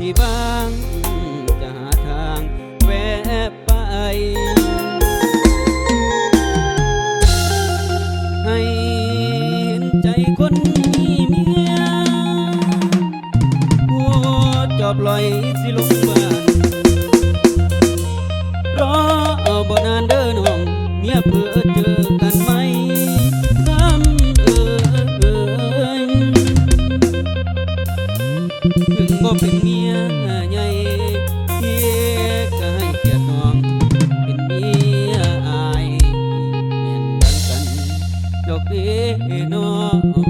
ที่บ้างจะหาทางแวะไป ให้เห็นใจคนมีเมียหัวจอบลอยสิลงบ้านรอเอาบ่นานเด้อน้องเมียเพื่อ の